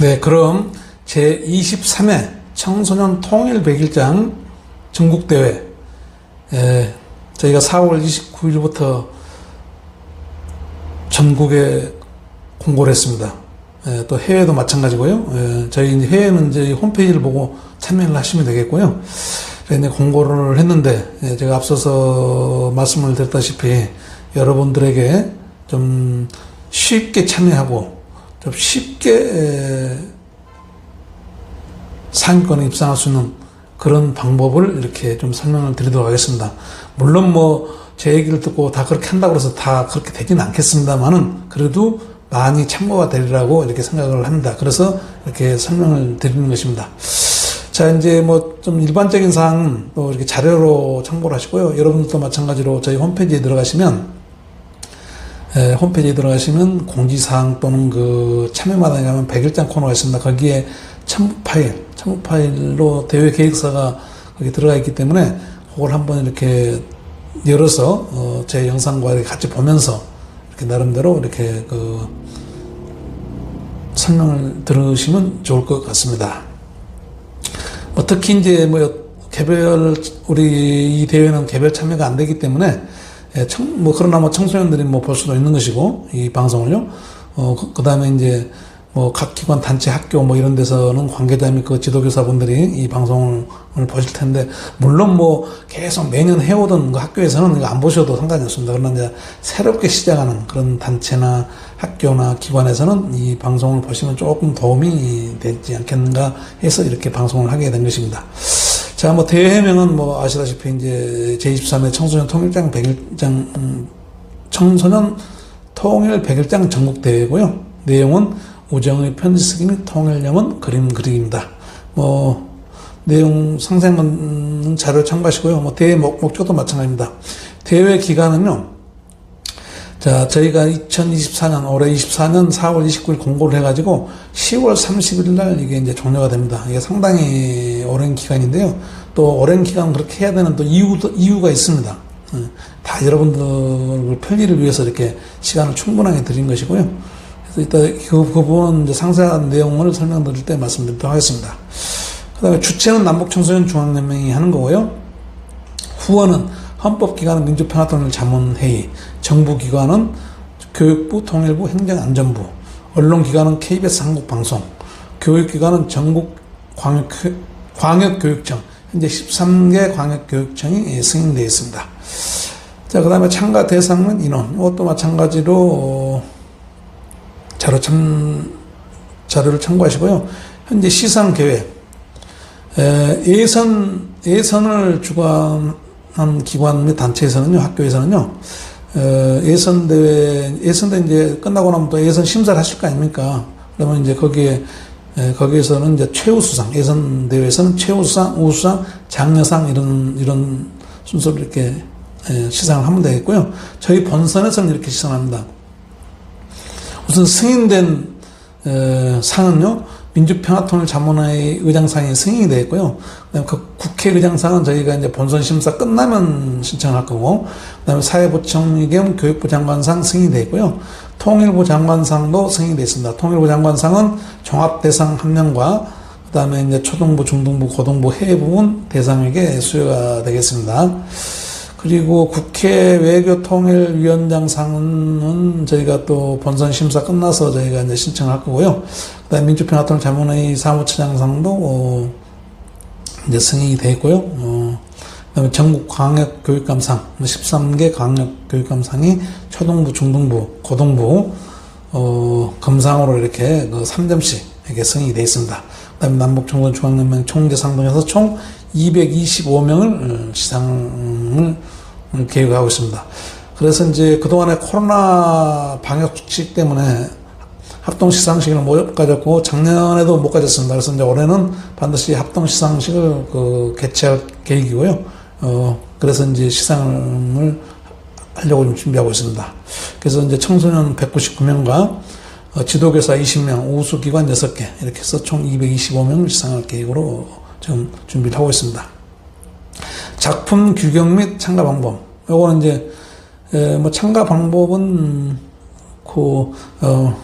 네, 그럼 제 23회 청소년 통일 100일장 전국대회 에, 저희가 4월 29일부터 전국에 공고를 했습니다. 에, 또 해외도 마찬가지고요. 에, 저희 해외는 이제 홈페이지를 보고 참여를 하시면 되겠고요. 이제 공고를 했는데 에, 제가 앞서서 말씀을 드렸다시피 여러분들에게 좀 쉽게 참여하고 좀 쉽게 에, 상위권에 입상할 수 있는 그런 방법을 이렇게 좀 설명을 드리도록 하겠습니다. 물론 뭐 제 얘기를 듣고 다 그렇게 한다고 해서 다 그렇게 되지는 않겠습니다만은 그래도 많이 참고가 되리라고 이렇게 생각을 합니다. 그래서 이렇게 설명을 드리는 것입니다. 자, 이제 뭐 좀 일반적인 사항은 또 이렇게 자료로 참고를 하시고요. 여러분들도 마찬가지로 저희 홈페이지에 들어가시면 에, 홈페이지에 들어가시면 공지사항 또는 그 참여마당에 가면 100일장 코너가 있습니다. 거기에 첨부 파일, 첨부 파일로 대회 계획서가 거기 들어가 있기 때문에 그걸 한번 이렇게 열어서 어, 제 영상과 같이 보면서 이렇게 나름대로 이렇게 그 설명을 들으시면 좋을 것 같습니다. 뭐 특히 이제 뭐 개별 우리 이 대회는 개별 참여가 안 되기 때문에 예, 청, 뭐 그러나 뭐 청소년들이 뭐 볼 수도 있는 것이고 이 방송을요. 어 그 다음에 이제 뭐 각 기관 단체 학교 뭐 이런 데서는 관계자 및 그 지도교사분들이 이 방송을 보실 텐데 물론 뭐 계속 매년 해오던 그 학교에서는 이거 안 보셔도 상관이 없습니다. 그러나 이제 새롭게 시작하는 그런 단체나 학교나 기관에서는 이 방송을 보시면 조금 도움이 되지 않겠는가 해서 이렇게 방송을 하게 된 것입니다. 자, 뭐 대회명은 뭐 아시다시피 이제 제23회 청소년 통일장 100일장 음, 청소년 통일 100일장 전국 대회고요. 내용은 우정의 편지 쓰기 및 통일령은 그림 그리기입니다. 뭐 내용 상세한 자료 참고하시고요. 뭐 대회 목, 목적도 마찬가지입니다. 대회 기간은요. 자, 저희가 2024년, 올해 24년 4월 29일 공고를 해가지고 10월 30일 날 이게 이제 종료가 됩니다. 이게 상당히 오랜 기간인데요. 또 오랜 기간 그렇게 해야 되는 또 이유도, 이유가 있습니다. 예, 다 여러분들 편의를 위해서 이렇게 시간을 충분하게 드린 것이고요. 그래서 이따 그, 그 부분 이제 상세한 내용을 설명드릴 때 말씀드리도록 하겠습니다. 그 다음에 주체는 남북청소년 중앙연맹이 하는 거고요. 후원은 헌법기관은 민주평화통일 자문회의, 정부기관은 교육부, 통일부, 행정안전부, 언론기관은 KBS 한국방송, 교육기관은 전국 광역, 광역교육청, 현재 13개 광역교육청이 승인되어 있습니다. 자, 그 다음에 참가 대상은 인원. 이것도 마찬가지로 자료 참, 자료를 참고하시고요. 현재 시상 계획. 에, 예선, 예선을 주관 한 기관 및 단체에서는요, 학교에서는요, 어, 예선 대회, 예선 대회 이제 끝나고 나면 또 예선 심사를 하실 거 아닙니까? 그러면 이제 거기에, 에, 거기에서는 이제 최우수상, 예선 대회에서는 최우수상, 우수상, 장려상 이런, 이런 순서로 이렇게 에, 시상을 하면 되겠고요. 저희 본선에서는 이렇게 시상합니다. 우선 승인된 에, 상은요 민주평화통일 자문회의 의장상이 승인이 되어 있고요. 그 국회 의장상은 저희가 이제 본선 심사 끝나면 신청할 거고, 그 다음에 사회부총리 겸 교육부 장관상 승인이 되어 있고요. 통일부 장관상도 승인이 되어 있습니다. 통일부 장관상은 종합대상 한 명과 그 다음에 이제 초등부, 중등부, 고등부 해외 부분 대상에게 수여가 되겠습니다. 그리고 국회 외교통일위원장상은 저희가 또 본선 심사 끝나서 저희가 이제 신청할 거고요. 그다음에 민주평화통일 자문회의 사무처장상도 어, 이제 승인이 돼 있고요. 어, 그다음에 전국 광역 교육감상 13개 광역 교육감상이 초등부, 중등부, 고등부 어, 검상으로 이렇게 그 3점씩 이렇게 승인이 돼 있습니다. 그다음에 남북청소년 중앙연맹 총재상 등에서 총 225명을 시상을 계획하고 있습니다. 그래서 이제 그동안에 코로나 방역 수칙 때문에 합동 시상식을 못 가졌고 작년에도 못 가졌습니다. 그래서 이제 올해는 반드시 합동 시상식을 그 개최할 계획이고요. 어 그래서 이제 시상을 하려고 좀 준비하고 있습니다. 그래서 이제 청소년 199명과 어, 지도교사 20명, 우수기관 6개 이렇게 해서 총 225명을 시상할 계획으로 지금 준비를 하고 있습니다. 작품 규격 및 참가 방법. 요거는 이제 에, 뭐 참가 방법은 그 어,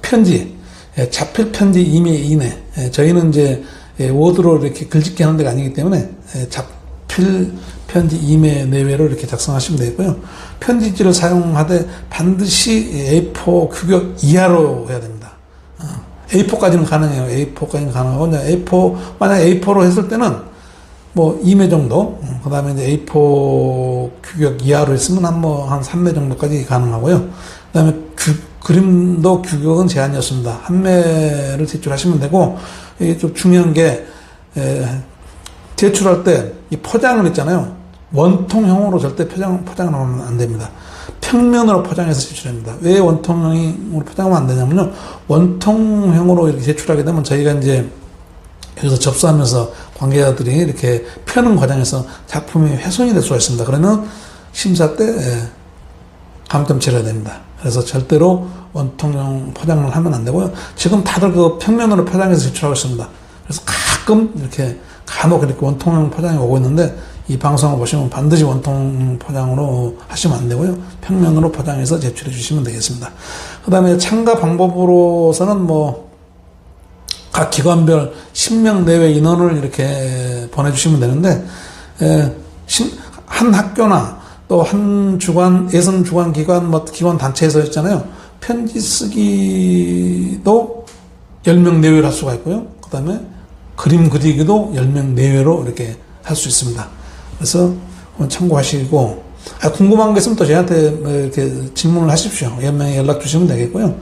편지 예, 자필 편지 이메일 이내. 예, 저희는 이제 예, 워드로 이렇게 글짓기 하는 데가 아니기 때문에 예, 자필 편지 이메일 내외로 이렇게 작성하시면 되고요. 편지지를 사용하되 반드시 A4 규격 이하로 해야 됩니다. 어, A4까지는 가능해요. A4까지는 가능하고 이제 A4 만약 A4로 했을 때는 뭐 2매 정도, 그 다음에 이제 A4 규격 이하로 했으면 한 뭐 한 3매 정도까지 가능하고요. 그 다음에 그림도 규격은 제한이 없습니다. 한 매를 제출하시면 되고, 이게 좀 중요한 게, 에, 제출할 때 이 포장을 있잖아요. 원통형으로 절대 포장, 포장을 안 됩니다. 평면으로 포장해서 제출합니다. 왜 원통형으로 포장하면 안 되냐면요. 원통형으로 이렇게 제출하게 되면 저희가 이제 여기서 접수하면서 관계자들이 이렇게 펴는 과정에서 작품이 훼손이 될 수가 있습니다. 그러면 심사 때 예, 감점 치러야 됩니다. 그래서 절대로 원통형 포장을 하면 안 되고요. 지금 다들 그 평면으로 포장해서 제출하고 있습니다. 그래서 가끔 이렇게 간혹 이렇게 원통형 포장이 오고 있는데 이 방송을 보시면 반드시 원통 포장으로 하시면 안 되고요. 평면으로 포장해서 제출해 주시면 되겠습니다. 그 다음에 참가 방법으로서는 뭐 각 기관별 10명 내외 인원을 이렇게 보내주시면 되는데, 에, 신- 한 학교나 또 한 주관, 예선 주관 기관, 뭐 기관 단체에서 했잖아요. 편지 쓰기도 10명 내외로 할 수가 있고요. 그 다음에 그림 그리기도 10명 내외로 이렇게 할 수 있습니다. 그래서 참고하시고, 아, 궁금한 게 있으면 또 저희한테 뭐 이렇게 질문을 하십시오. 연명에 연락 주시면 되겠고요.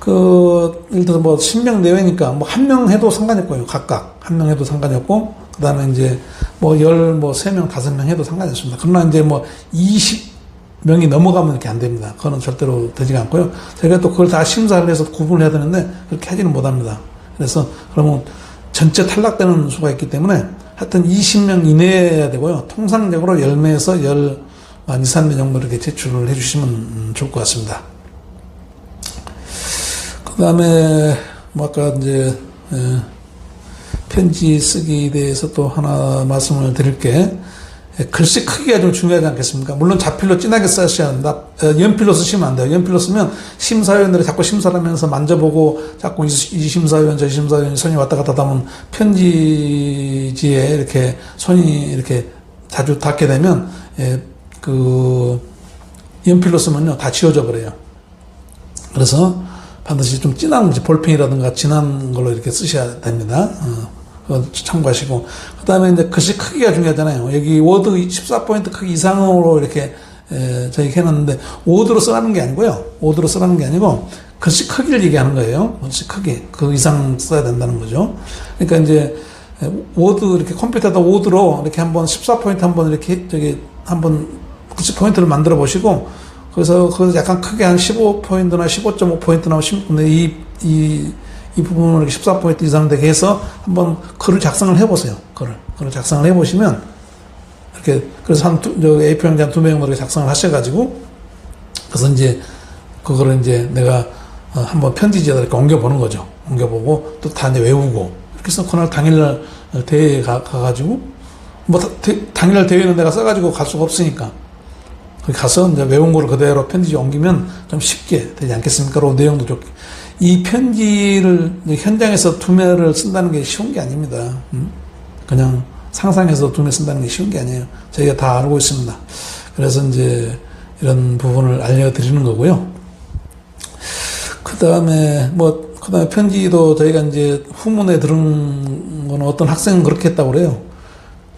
그, 예를 들어서 뭐 10명 내외니까 뭐 한 명 해도 상관이 없고요. 각각. 한 명 해도 상관이 없고, 그 다음에 이제 뭐 열, 뭐 세 명, 다섯 명 해도 상관이 없습니다. 그러나 이제 뭐 20명이 넘어가면 이렇게 안 됩니다. 그거는 절대로 되지가 않고요. 저희가 또 그걸 다 심사를 해서 구분을 해야 되는데 그렇게 하지는 못합니다. 그래서 그러면 전체 탈락되는 수가 있기 때문에 하여튼 20명 이내에 해야 되고요. 통상적으로 10명에서 10, 한 2, 3명 정도 이렇게 제출을 해주시면 음, 좋을 것 같습니다. 그 다음에, 뭐, 아까 이제, 에, 편지 쓰기에 대해서 또 하나 말씀을 드릴 게, 에, 글씨 크기가 좀 중요하지 않겠습니까? 물론 자필로 진하게 써셔야 한다. 어, 연필로 쓰시면 안 돼요. 연필로 쓰면 심사위원들이 자꾸 심사를 하면서 만져보고 자꾸 이, 이 심사위원, 저 심사위원 손이 왔다 갔다 하면 편지지에 이렇게 손이 이렇게 자주 닿게 되면, 에, 그, 연필로 쓰면요. 다 지워져 버려요. 그래서 반드시 좀 진한 볼펜이라든가 진한 걸로 이렇게 쓰셔야 됩니다. 어, 참고하시고. 그 다음에 이제 글씨 크기가 중요하잖아요. 여기 워드 14포인트 크기 이상으로 이렇게 에, 저희 해놨는데, 워드로 쓰라는 게 아니고요. 워드로 쓰라는 게 아니고, 글씨 크기를 얘기하는 거예요. 글씨 크기. 그 이상 써야 된다는 거죠. 그러니까 이제, 에, 워드, 이렇게 컴퓨터에다 워드로 이렇게 한번 14포인트 한번 이렇게, 저기, 한번 글씨 포인트를 만들어 보시고, 그래서 그 약간 크게 한 15포인트나 15.5포인트나 10, 근데 이, 이, 이 부분을 이렇게 14포인트 이상 되게 해서 한번 글을 작성을 해보세요. 글을. 글을 작성을 해보시면, 이렇게, 그래서 한 두, 저 A4 용지 한두 명으로 이렇게 작성을 하셔가지고, 그래서 이제, 그거를 이제 내가 어, 한번 편지지에다 이렇게 옮겨보는 거죠. 옮겨보고, 또 다 이제 외우고, 이렇게 해서 그날 당일날 어, 대회에 가, 가가지고, 뭐, 다- 대- 당일날 대회는 내가 써가지고 갈 수가 없으니까, 가서 이제 외운 거를 그대로 편지지 옮기면 좀 쉽게 되지 않겠습니까? 그 내용도 좋게. 이 편지를 현장에서 두매를 쓴다는 게 쉬운 게 아닙니다. 음? 그냥 상상해서 두매 쓴다는 게 쉬운 게 아니에요. 저희가 다 알고 있습니다. 그래서 이제 이런 부분을 알려드리는 거고요. 그 다음에 뭐, 그 다음에 편지도 저희가 이제 후문에 들은 거는 어떤 학생은 그렇게 했다고 그래요.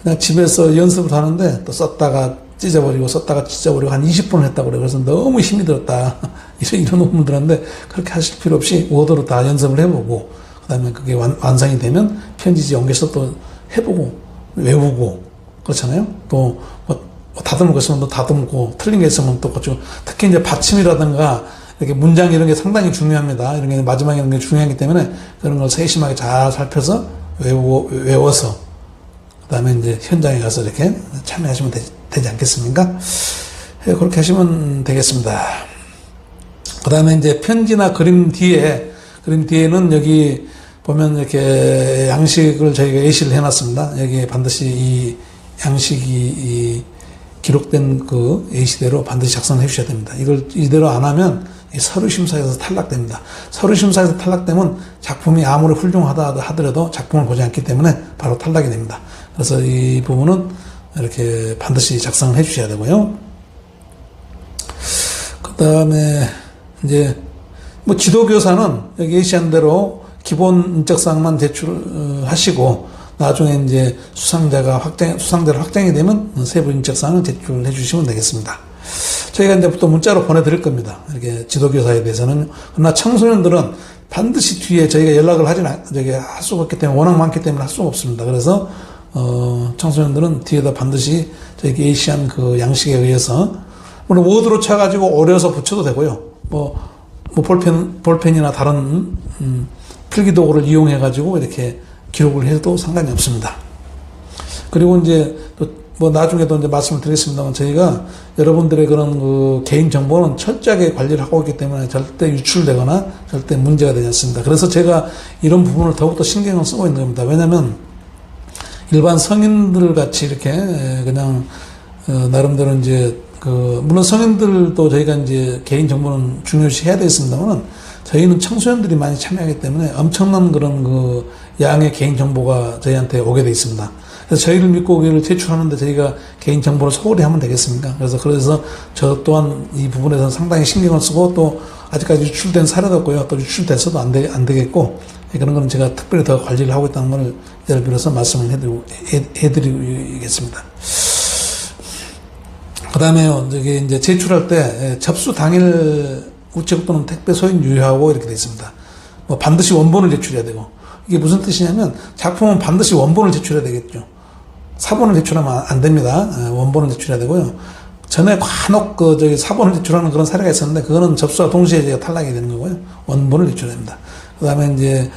그냥 집에서 연습을 하는데 또 썼다가 찢어버리고 썼다가 찢어버리고 한 20분을 했다고 그래요. 그래서 너무 힘이 들었다. 이런, 이런 부분 들었는데 그렇게 하실 필요 없이 워드로 다 연습을 해보고 그 다음에 그게 완, 완성이 되면 편지지 또 해보고 외우고 그렇잖아요. 또 뭐, 뭐 다듬을 거 있으면 또 다듬고 틀린 게 있으면 또 그쪽 특히 이제 받침이라든가 이렇게 문장 이런 게 상당히 중요합니다. 이런 게 마지막에 이런 게 중요하기 때문에 그런 걸 세심하게 잘 살펴서 외우고 외워서 그 다음에 이제 현장에 가서 이렇게 참여하시면 되지, 되지 않겠습니까? 예, 그렇게 하시면 되겠습니다. 그 다음에 이제 편지나 그림 뒤에 그림 뒤에는 여기 보면 이렇게 양식을 저희가 예시를 해놨습니다. 여기 반드시 이 양식이 이 기록된 그 예시대로 반드시 작성해 주셔야 됩니다. 이걸 이대로 안 하면 이 서류 심사에서 탈락됩니다. 서류 심사에서 탈락되면 작품이 아무리 훌륭하다 하더라도 작품을 보지 않기 때문에 바로 탈락이 됩니다. 그래서 이 부분은 이렇게 반드시 작성을 해 주셔야 되고요. 그 다음에 이제 뭐 지도교사는 여기 예시한 대로 기본 인적사항만 제출하시고 나중에 이제 수상자가 확정 수상자로 확정이 되면 세부 인적 사항을 제출해 주시면 되겠습니다. 저희가 이제 또 문자로 보내드릴 겁니다. 이렇게 지도교사에 대해서는 그러나 청소년들은 반드시 뒤에 저희가 연락을 하진 않, 저기 할 수가 없기 때문에 워낙 많기 때문에 할 수가 없습니다. 그래서 어, 청소년들은 뒤에다 반드시 저희 예시한 그 양식에 의해서 물론 워드로 쳐가지고 오려서 붙여도 되고요. 뭐, 뭐 볼펜 볼펜이나 다른 음, 필기 도구를 이용해 가지고 이렇게 기록을 해도 상관이 없습니다. 그리고 이제 또 뭐 나중에도 이제 말씀을 드리겠습니다만 저희가 여러분들의 그런 그 개인 정보는 철저하게 관리를 하고 있기 때문에 절대 유출되거나 절대 문제가 되지 않습니다. 그래서 제가 이런 부분을 더욱더 신경을 쓰고 있는 겁니다. 왜냐하면 일반 성인들 같이 이렇게 그냥 어, 나름대로 이제 그 물론 성인들도 저희가 이제 개인 정보는 중요시 해야 되겠습니다만은 저희는 청소년들이 많이 참여하기 때문에 엄청난 그런 그 양의 개인 정보가 저희한테 오게 돼 있습니다. 그래서 저희를 믿고 거기를 제출하는데 저희가 개인 정보를 소홀히 하면 되겠습니까? 그래서 그래서 저 또한 이 부분에서 상당히 신경을 쓰고 또 아직까지 유출된 사례도 없고요. 또 유출됐어도 안, 되, 안 되겠고 그런 거는 제가 특별히 더 관리를 하고 있다는 것을 이를 빌어서 말씀을 해드리고, 해, 해드리겠습니다. 그 다음에요, 저기 이제 제출할 때 접수 당일 우체국 또는 택배 소인 유효하고 이렇게 되어 있습니다. 뭐 반드시 원본을 제출해야 되고 이게 무슨 뜻이냐면 작품은 반드시 원본을 제출해야 되겠죠. 사본을 제출하면 안 됩니다. 원본을 제출해야 되고요. 전에 간혹 그 저기 사본을 제출하는 그런 사례가 있었는데 그거는 접수와 동시에 제가 탈락이 되는 거고요. 원본을 제출해야 됩니다. 그 다음에 이제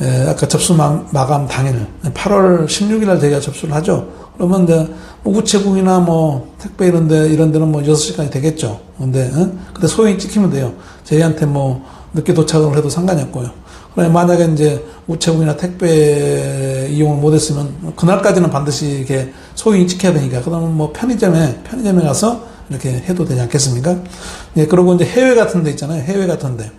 에, 아까 접수 마, 마감 당일 8월 16일 날 저희가 접수를 하죠. 그러면 이제 뭐 우체국이나 뭐 택배 이런 데 이런 데는 뭐 6시간이 되겠죠. 근데 어? 근데 소형이 찍히면 돼요. 저희한테 뭐 늦게 도착을 해도 상관이 없고요. 그러면 만약에 이제 우체국이나 택배 이용을 못 했으면 그날까지는 반드시 이렇게 소형이 찍혀야 되니까 그러면 뭐 편의점에 편의점에 가서 이렇게 해도 되지 않겠습니까? 예, 그리고 이제 해외 같은 데 있잖아요. 해외 같은 데.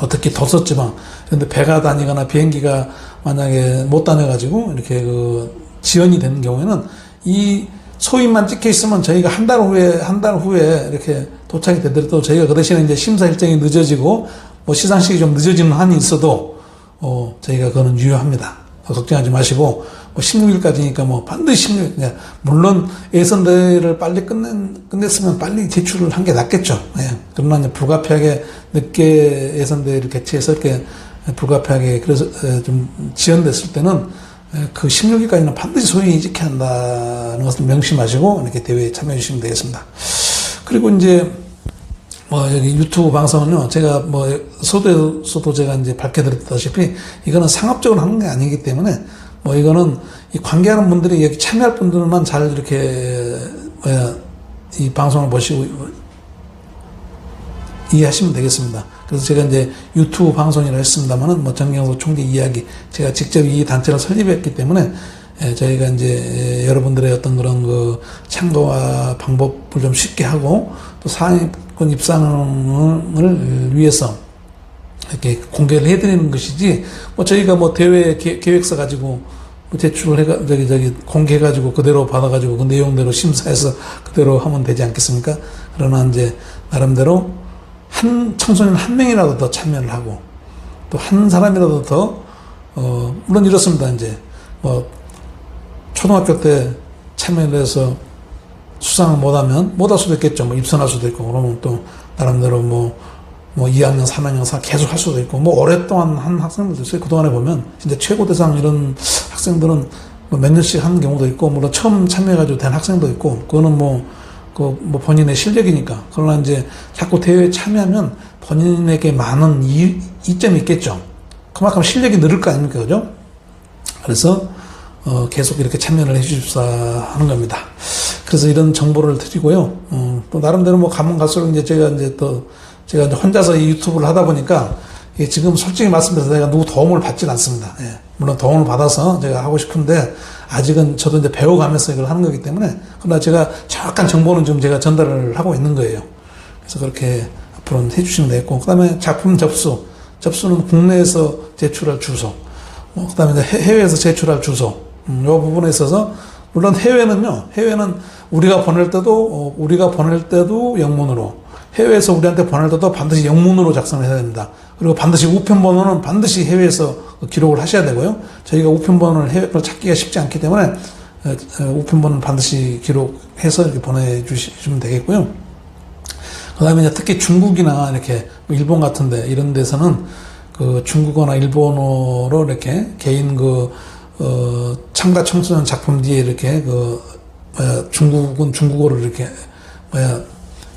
어떻게 도서지방 그런데 배가 다니거나 비행기가 만약에 못 다녀가지고 이렇게 그 지연이 되는 경우에는 이 소인만 찍혀 있으면 저희가 한 달 후에 한 달 후에 이렇게 도착이 되더라도 저희가 그 대신에 이제 심사 일정이 늦어지고 뭐 시상식이 좀 늦어지는 한이 있어도 어 저희가 그거는 유효합니다. 걱정하지 마시고 뭐 16일까지니까 뭐 반드시 16일 그냥 물론 예선대회를 빨리 끝낸 끝냈으면 빨리 제출을 한 게 낫겠죠. 예. 그러나 이제 불가피하게 늦게 예선대회를 개최해서 이렇게 불가피하게 그래서 좀 지연됐을 때는 그 16일까지는 반드시 소인이 지켜야 한다는 것을 명심하시고 이렇게 대회에 참여해 주시면 되겠습니다. 그리고 이제 뭐 여기 유튜브 방송은요 제가 뭐 소도에서도 제가 이제 밝혀드렸다시피 이거는 상업적으로 하는 게 아니기 때문에 뭐 이거는 이 관계하는 분들이 여기 참여할 분들만 잘 이렇게 뭐야 이 방송을 보시고 이해하시면 되겠습니다. 그래서 제가 이제 유튜브 방송이라 했습니다만은 뭐 정경도 총재 이야기 제가 직접 이 단체를 설립했기 때문에 예, 저희가 이제 여러분들의 어떤 그런 그 참고와 방법을 좀 쉽게 하고 또 상위권 입상을 위해서 이렇게 공개를 해드리는 것이지 뭐 저희가 뭐 대회 계획서 가지고 뭐 제출을 해가 저기 저기 공개해가지고 그대로 받아가지고 그 내용대로 심사해서 그대로 하면 되지 않겠습니까? 그러나 이제 나름대로 한 청소년 한 명이라도 더 참여를 하고 또 한 사람이라도 더 어, 물론 이렇습니다. 이제 뭐 초등학교 때 참여를 해서 수상을 못하면 못할 수도 있겠죠. 뭐 입선할 수도 있고 그러면 또 나름대로 뭐, 뭐 2학년, 3학년 사 계속 할 수도 있고 뭐 오랫동안 한 학생들도 있어요. 그동안에 보면 진짜 최고 대상 이런 학생들은 뭐 몇 년씩 하는 경우도 있고 물론 처음 참여해가지고 된 학생도 있고 그거는 뭐 그 뭐 본인의 실력이니까 그러나 이제 자꾸 대회에 참여하면 본인에게 많은 이, 이점이 있겠죠. 그만큼 실력이 늘을 거 아닙니까, 그죠? 그래서 어, 계속 이렇게 참여를 해주십사 하는 겁니다. 그래서 이런 정보를 드리고요. 어, 또 나름대로 뭐 가면 갈수록 이제 제가 이제 또 제가 혼자서 이 유튜브를 하다 보니까 예, 지금 솔직히 말씀드려서 내가 누구 도움을 받지는 않습니다. 예, 물론 도움을 받아서 제가 하고 싶은데 아직은 저도 이제 배워가면서 이걸 하는 거기 때문에 그러나 제가 정확한 정보는 좀 제가 전달을 하고 있는 거예요. 그래서 그렇게 앞으로는 해주시면 되겠고, 그 다음에 작품 접수. 접수는 국내에서 제출할 주소. 어, 그 다음에 이제 해- 해외에서 제출할 주소. 음, 요 부분에 있어서, 물론 해외는요, 해외는 우리가 보낼 때도, 어, 우리가 보낼 때도 영문으로, 해외에서 우리한테 보낼 때도 반드시 영문으로 작성을 해야 됩니다. 그리고 반드시 우편 번호는 반드시 해외에서 기록을 하셔야 되고요. 저희가 우편 번호를 해외로 찾기가 쉽지 않기 때문에 어, 어, 우편 번호는 반드시 기록해서 이렇게 보내주시면 되겠고요. 그 다음에 이제 특히 중국이나 이렇게 뭐 일본 같은데 이런 데서는 그 중국어나 일본어로 이렇게 개인 그, 어, 참가 청소년 작품 뒤에 이렇게 그, 뭐야, 중국은 중국어로 이렇게, 뭐야,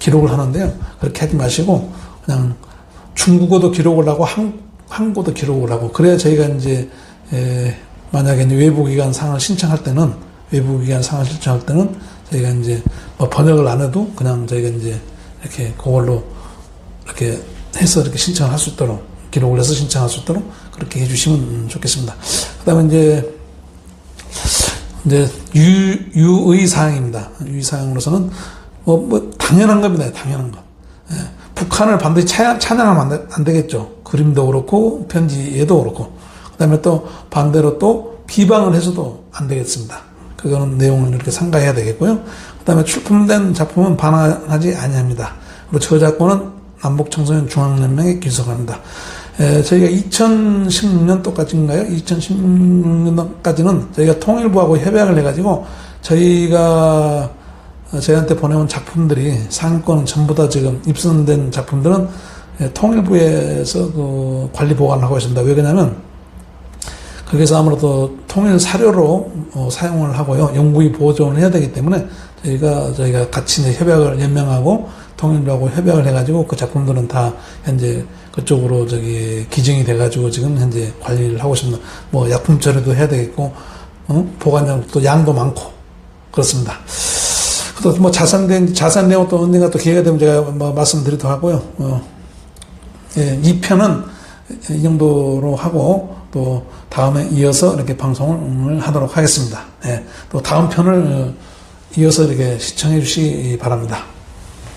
기록을 하는데요. 그렇게 하지 마시고, 그냥 중국어도 기록을 하고, 한, 한국어도 기록을 하고, 그래야 저희가 이제, 에, 만약에 이제 외부기관 상을 신청할 때는, 외부기관 상을 신청할 때는 저희가 이제 뭐 번역을 안 해도 그냥 저희가 이제 이렇게 그걸로 이렇게 해서 이렇게 신청을 할수 있도록 기록을 해서 신청할 수 있도록 그렇게 해주시면 좋겠습니다. 그다음에 이제 이제 유, 유의 사항입니다. 유의 사항으로서는 뭐, 뭐 당연한 겁니다. 당연한 거. 예. 북한을 반드시 차, 찬양하면 안, 되, 안 되겠죠. 그림도 그렇고 편지에도 그렇고 그다음에 또 반대로 또 비방을 해서도 안 되겠습니다. 그거는 내용을 이렇게 상가해야 되겠고요. 그다음에 출품된 작품은 반환하지 아니합니다. 그리고 저작권은 남북 청소년 중앙연맹에 기속합니다. 에, 저희가 2016년도까지인가요? 2016년도까지는 저희가 통일부하고 협약을 해가지고 저희가 어, 저희한테 보내온 작품들이 상권은 전부 다 지금 입선된 작품들은 예, 통일부에서 그 관리 보관을 하고 있습니다. 왜 그러냐면 거기서 아무래도 통일 사료로 어, 사용을 하고요. 영구히 보존을 해야 되기 때문에 저희가 저희가 같이 이제 협약을 연명하고 통일부하고 협약을 해가지고 그 작품들은 다 현재 그쪽으로 저기 기증이 돼가지고 지금 현재 관리를 하고 있습니다. 뭐 약품 처리도 해야 되겠고 어? 보관장 또 양도 많고 그렇습니다. 또 뭐 자산된 자산 내용 또 언젠가 또 기회가 되면 제가 뭐 말씀드리도록 하고요. 어, 예, 2편은 이 정도로 하고 또 다음에 이어서 이렇게 방송을 하도록 하겠습니다. 예, 또 다음 편을 어, 이어서 이렇게 시청해 주시기 바랍니다.